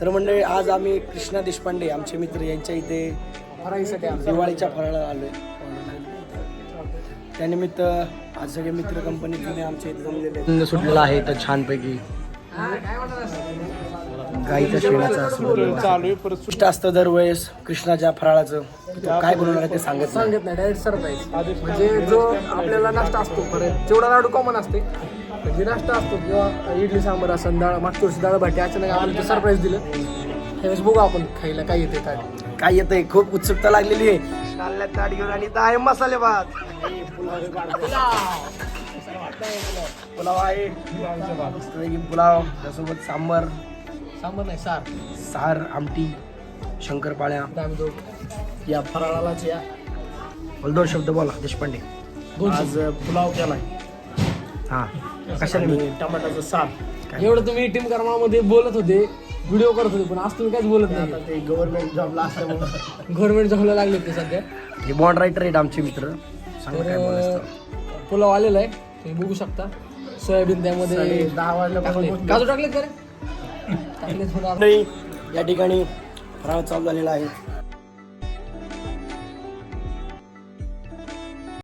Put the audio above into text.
तर मंडळी आज आम्ही कृष्णा देशपांडे आमचे मित्र यांच्या इथे दिवाळीच्या फराळाला आलोय. त्यानिमित्त आज सगळे मित्र कंपनीतून आमच्या इथे जमलेले सुटलेला आहे तर छानपैकी. गाईच्या शेणाचा चालू असतं दरवेळेस कृष्णाच्या फराळाचं काय बनवणार आहे ते सांगत नाही. सांगत नाही डायरेक्ट सरप्राईज म्हणजे जो आपल्याला नाश्ता असतो परत जेवढा लाडू कॉमन असते. म्हणजे नाश्ता असतो किंवा इडली सांबार असं डाळ मागच्या वर्षी डाळ भाटी अचानक आम्हाला ते सरप्राईज दिलं. त्यावेळेस बघू आपण खायला काय येते काय काय येतंय? खूप उत्सुकता लागलेली आहे. चालल्या ताट घेऊन आणि आहे मसाले भात. पुलाव आहे. पुलाव त्यासोबत सांबर. सांबार नाही सार. सार आमटी शंकरपाळ्या. आम्ही दोघं या फराळालाच या. दोन शब्द बोला देशपांडे. आज पुलाव केलाय. हा. कशाने? आणि टमाटाचं सार एवढं तुम्ही टीम करमामध्ये बोलत होते व्हिडिओ करत होते पण आज तुम्ही काहीच बोलत नाही. ते गव्हर्नमेंट जॉबला असल्यामुळे. गव्हर्नमेंट जॉबला लागले ते सध्या. हे बॉन्ड रायटर आहेत आमचे मित्र. सांगा काय बोलायचं? ते. तर पुलाव आलेला आहे. तुम्ही बघू शकता. सोयाबीन त्यामध्ये दहा वाजल्यापासून काजू टाकले का मंडळी या ठिकाणी फराळ चालू झालेला आहे.